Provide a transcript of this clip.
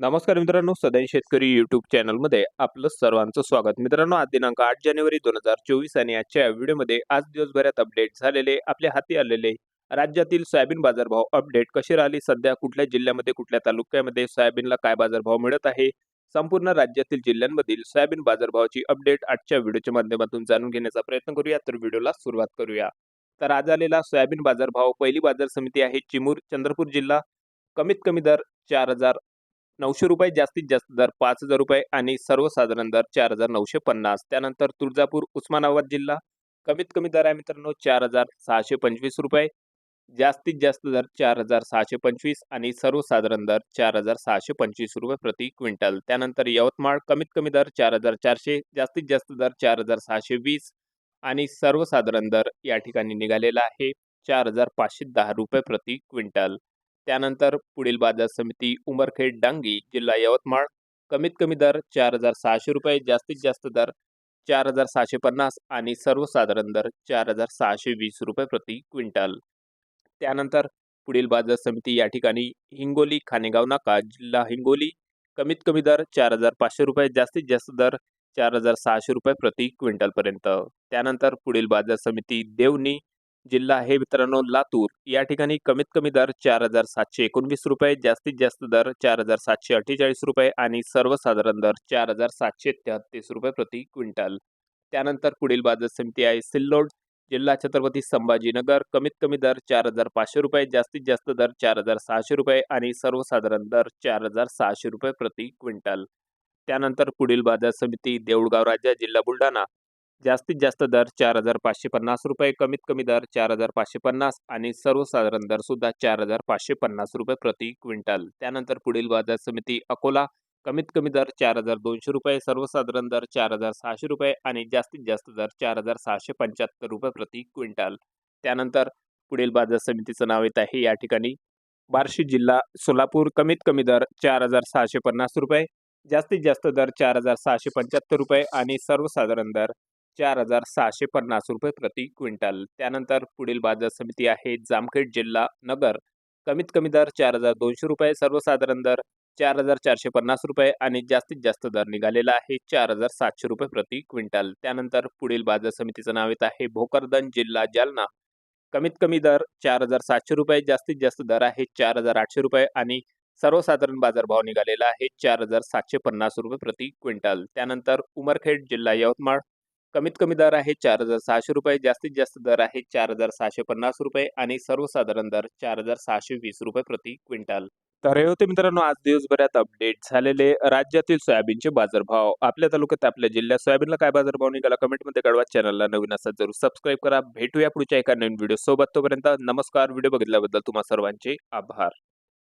नमस्कार मित्रांनो सदैन शेतकरी युट्यूब चॅनलमध्ये आपलं सर्वांचं स्वागत. मित्रांनो आज दिनांक आठ जानेवारी दोन हजार चोवीस आणि आजच्या या व्हिडिओमध्ये आज दिवसभरात अपडेट झालेले आपल्या हाती आलेले राज्यातील सोयाबीन बाजारभाव अपडेट कशी राहिली सध्या कुठल्या जिल्ह्यामध्ये कुठल्या तालुक्यामध्ये सोयाबीनला काय बाजारभाव मिळत आहे संपूर्ण राज्यातील जिल्ह्यांमधील सोयाबीन बाजारभावाची अपडेट आजच्या व्हिडिओच्या माध्यमातून जाणून घेण्याचा प्रयत्न करूया. तर व्हिडिओला सुरुवात करूया. तर आज आलेला सोयाबीन बाजारभाव पहिली बाजार समिती आहे चिमूर चंद्रपूर जिल्हा. कमीत कमी दर चार हजार नऊशे रुपये जास्तीत जास्त दर पाच हजार रुपये आणि सर्वसाधारण दर चार हजार नऊशे पन्नास. त्यानंतर तुळजापूर उस्मानाबाद जिल्हा. कमीत कमी दर आहे मित्रांनो चार हजार सहाशे पंचवीस रुपये. जास्तीत जास्त दर चार हजार सहाशे पंचवीस आणि सर्वसाधारण दर चार हजार सहाशे पंचवीस रुपये प्रति क्विंटल. त्यानंतर यवतमाळ कमीत कमी दर चार हजार चारशे जास्तीत जास्त दर चार हजार सहाशे वीस आणि सर्वसाधारण दर या ठिकाणी निघालेला आहे चार हजार पाचशे दहा रुपये प्रति क्विंटल. त्यानंतर पुढील बाजार समिती उमरखेड डांगी जिल्हा यवतमाळ. कमीत कमी दर चार हजार सहाशे रुपये जास्तीत जास्त दर चार हजार सहाशे पन्नास आणि सर्वसाधारण दर चार हजार सहाशे वीस रुपये प्रति क्विंटल. त्यानंतर पुढील बाजार समिती या ठिकाणी हिंगोली खानेगाव नाका जिल्हा हिंगोली. कमीत कमी दर चार हजार पाचशे रुपये जास्तीत जास्त दर चार हजार सहाशे रुपये प्रति क्विंटलपर्यंत. त्यानंतर पुढील बाजार समिती देवणी जिल्हा आहे मित्रांनो लातूर. या ठिकाणी कमीत कमी दर चार हजार सातशे एकोणवीस रुपये जास्तीत जास्त दर चार हजार सातशे अठ्ठेचाळीस रुपये आणि सर्वसाधारण दर चार हजार सातशे तेहत्तीस रुपये प्रति क्विंटल. त्यानंतर पुढील बाजार समिती आहे सिल्लोड. जिल्हा छत्रपती संभाजीनगर कमीत कमी दर चार हजार पाचशे रुपये जास्तीत जास्त दर चार हजार सहाशे रुपये आणि सर्वसाधारण दर चार हजार सहाशे रुपये प्रति क्विंटल. त्यानंतर पुढील बाजार समिती देऊळगाव राजा जिल्हा बुलढाणा. जास्तीत जास्त दर चार हजार पाचशे पन्नास रुपये कमीत कमी दर चार हजार पाचशे पन्नास आणि सर्वसाधारण दर सुद्धा चार हजार पाचशे पन्नास रुपये प्रति क्विंटल. त्यानंतर पुढील बाजार समिती अकोला कमीत कमी दर चार हजार दोनशे रुपये सर्वसाधारण दर चार हजार सहाशे रुपये आणि जास्तीत जास्त दर चार हजार सहाशे पंच्याहत्तर रुपये प्रति क्विंटल. त्यानंतर पुढील बाजार समितीचं नाव येत आहे या ठिकाणी. बार्शी जिल्हा सोलापूर कमीत कमी दर चार हजार सहाशे पन्नास रुपये जास्तीत जास्त दर चार हजार सहाशे पंच्याहत्तर रुपये आणि सर्वसाधारण दर चार हजार सहाशे पन्नास रुपये प्रति क्विंटल. त्यानंतर पुढील बाजार समिती आहे जामखेड जिल्हा नगर. कमीत कमी दर चार हजार दोनशे रुपये सर्वसाधारण दर चार हजार चारशे पन्नास रुपये आणि जास्तीत जास्त दर निघालेला आहे चार हजार सातशे रुपये प्रति क्विंटल. त्यानंतर पुढील बाजार समितीचं नाव येत आहे भोकरदन जिल्हा जालना. कमीत कमी दर चार हजार सातशे रुपये जास्तीत जास्त दर आहे चार हजार आठशे रुपये आणि सर्वसाधारण बाजारभाव निघालेला आहे चार हजार सातशे पन्नास रुपये प्रति क्विंटल. त्यानंतर उमरखेड जिल्हा यवतमाळ कमीत कमी दर आहे चार हजार सहाशे रुपये जास्तीत जास्त दर आहे चार हजार सहाशे पन्नास रुपये आणि सर्वसाधारण दर चार हजार सहाशे वीस रुपये प्रति क्विंटल. तर हे होते मित्रांनो आज दिवसभरात अपडेट झालेले राज्यातील सोयाबीनचे बाजारभाव. आपल्या तालुक्यात आपल्या जिल्ह्यात सोयाबीनला काय बाजारभाव निघाला कमेंटमध्ये कळवा. चॅनलला नवीन असा जरूर सबस्क्राईब करा. भेटूया पुढच्या एका नवीन व्हिडिओ सोबत. तोपर्यंत नमस्कार. व्हिडिओ बघितल्याबद्दल तुम्हा सर्वांचे आभार.